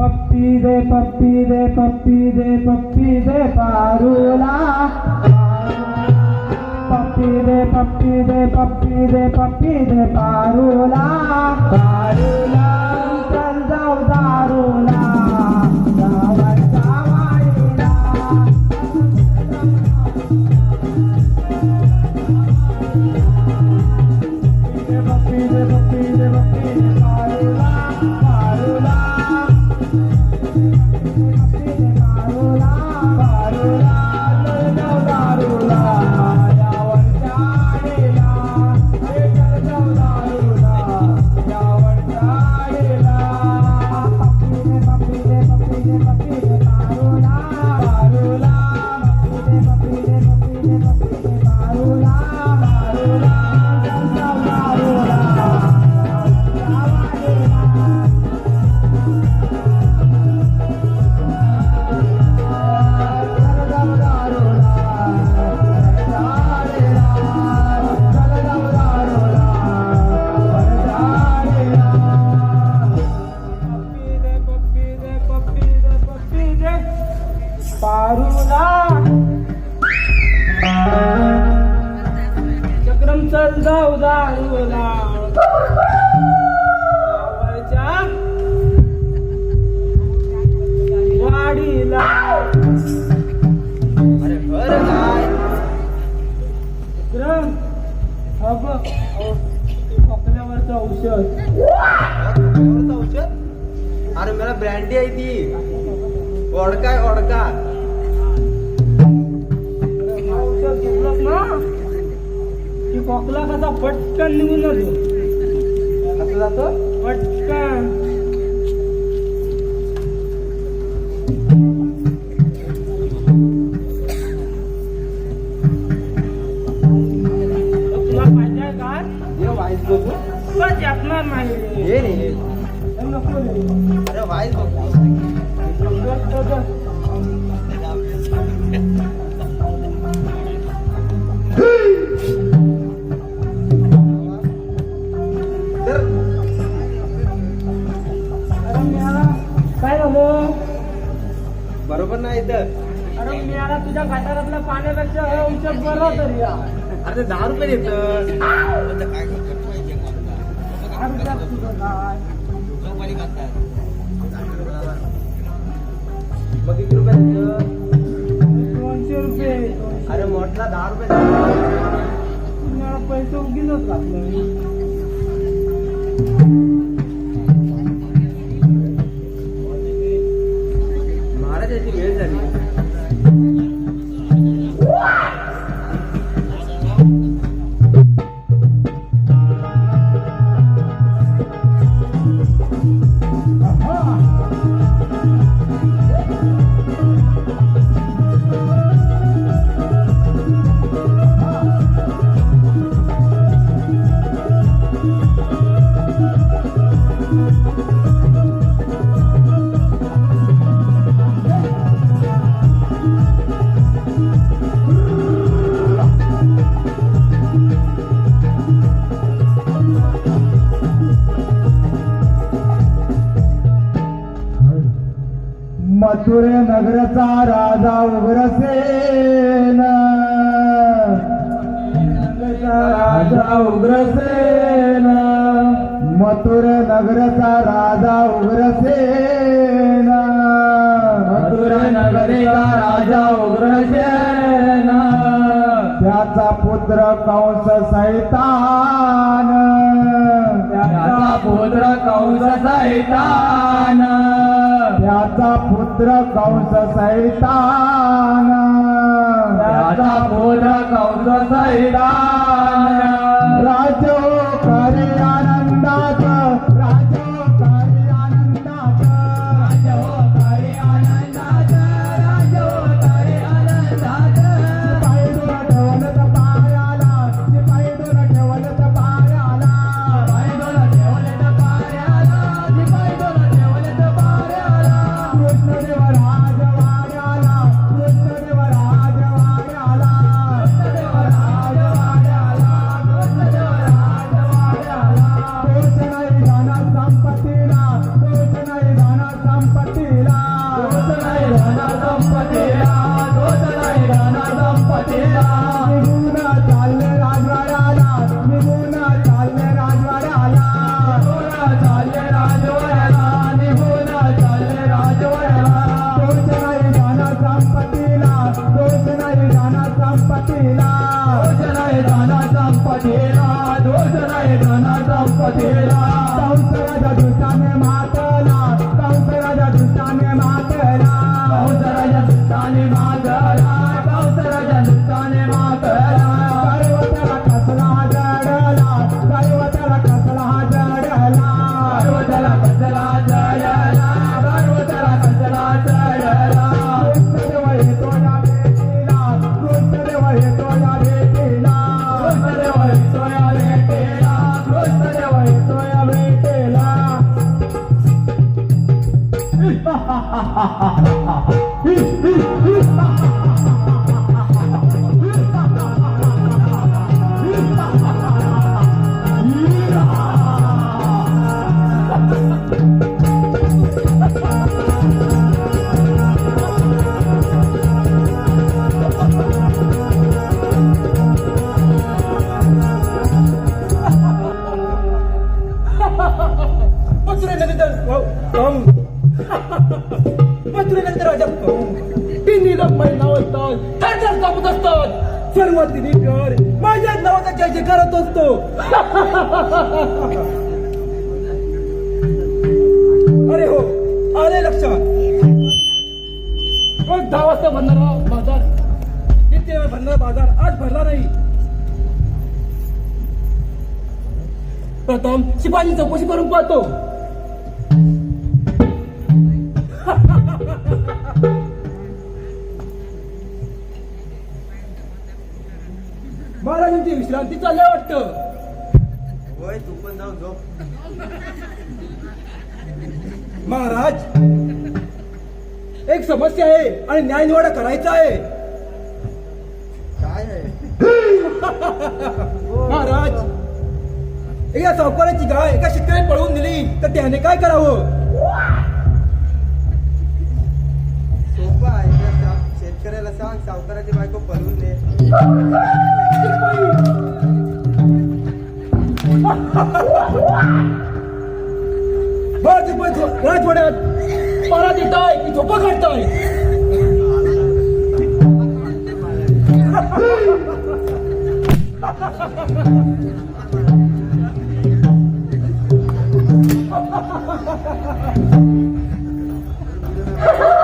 பப்பிதே பப்பிதே பப்பிதே பப்பிதே பாருலா. பப்பிதே பப்பிதே பப்பிதே பப்பிதே பாருலா. பாரு पटकन निघून आलो जातो? पटकन. तुला पाहिजे का? हे वाईस बघू. तुला जपणार हे रे. नको अरे वाईस अरे दहा रुपये देत. मग किती रुपये दोनशे रुपये. अरे मोठला दहा रुपये पैसे उगीच घातलं मथुर नगरचा राजा उग्रसेन राजा उग्रसेन मथुर नगरचा राजा उग्रसेन मथुर नगरीचा राजा उग्रसेन त्याचा पुत्र कंस सैतान. त्याचा पुत्र कंस सैतान. त्याचा पुत्र कंस सैतान. त्याचा पुत्र कंस सैतान. राजा पटेला दोषराय दानाचा पटेला. दोषराय दानाचा पटेला. संसाराच्या दिवसाने माता पत्रेनंतर अजब कम तिन्हीला नाव असतात थरथर कापत असतात. सर्व तिन्ही कर माझ्या नावाचा जय जय करत असतो. अरे हो आले लक्षात. मग दहा वाजता भरणारा बाजार? नित्य भरणारा बाजार आज भरला नाही. प्रथम शिपाई चौकशी करून पाहतो. विश्रांती चालल्या वाटतं. होय तू पण जाऊन झोप. महाराज एक समस्या आहे आणि न्याय निवाडा करायचा आहे. काय आहे? महाराज एका सावकाराची गाय एका शेतकऱ्याने पळवून दिली तर त्याने काय करावं? सांग सावकाराची बायको पळवून दे. राजवाड्यात पारा देताय की झोपा काढताय?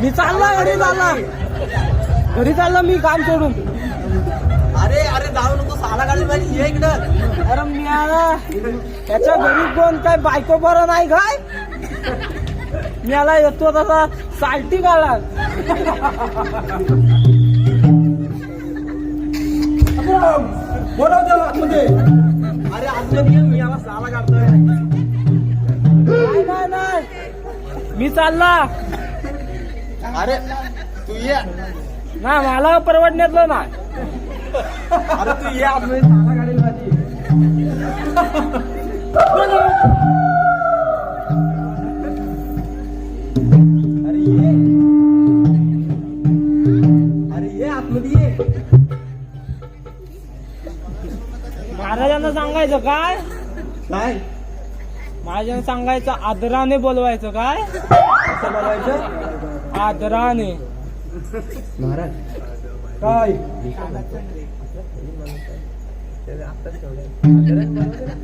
मी चालला घरी चालला घरी चालला मी काम सोडून. अरे अरे जाऊ नको साला गाडी माझी ये इकडं. अरे मी आला त्याच्या घरी कोण काय बायको बरं नाही काय? मी आला येतो तसा साल्टी काढला बोलाव त्याला आतमध्ये. अरे आतमध्ये मी याला साला काढतोय. नाही नाही नाही. मी चालला. अरे तू ये. ना मला परवडण्यातलं नाही अरे तू ये. अरे ये. अरे ये आतमध्ये ये. महाराजांना सांगायचं काय? काय? महाराजांना सांगायचं आदराने बोलवायचं काय? कसं बनवायचं आदराने. महाराज. काय?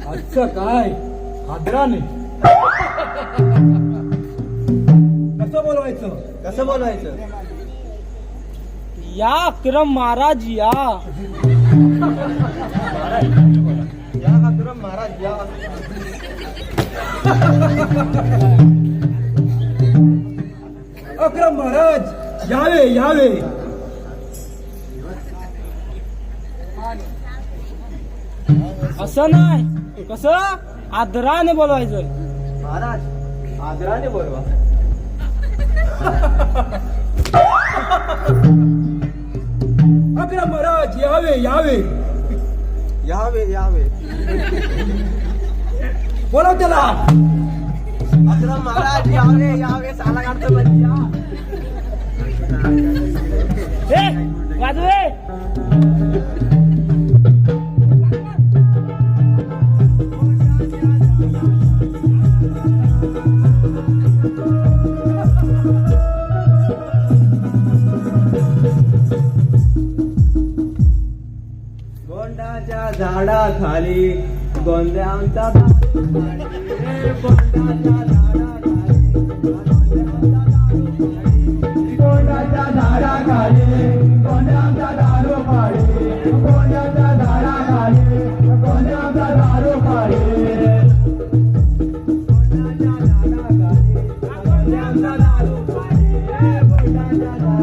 अच्छा काय? आदराने. कसं बोलवायचं? कसं बोलवायचं? या अक्रम महाराज या. या हातुराम महाराज या. अक्रम महाराज यावे यावे. असं नाही. कसं? आदराने बोलवायचं. महाराज आदराने बोलवा. अक्रम महाराज यावे यावे. यावे यावे. बोलाव त्याला. आदराम महाराज यावे यावे साला काढतो वाजवे. Bondam da da, bondam da da da da.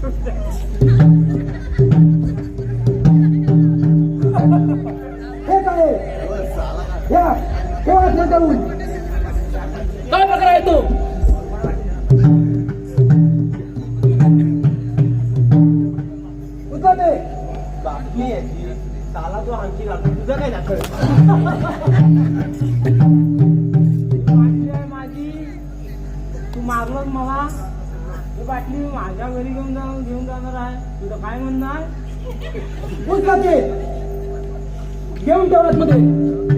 हे काय या हे वाचलं करून काय प्रकार आहे. तो दे बातमी आहे ती साला तो आणखी घालतो तुझं काय दाखल बाटली माझ्या घरी घेऊन जाऊन घेऊन जाणार आहे. तुझं काय म्हणणार? ते? घेऊन ठेवलात मध्ये.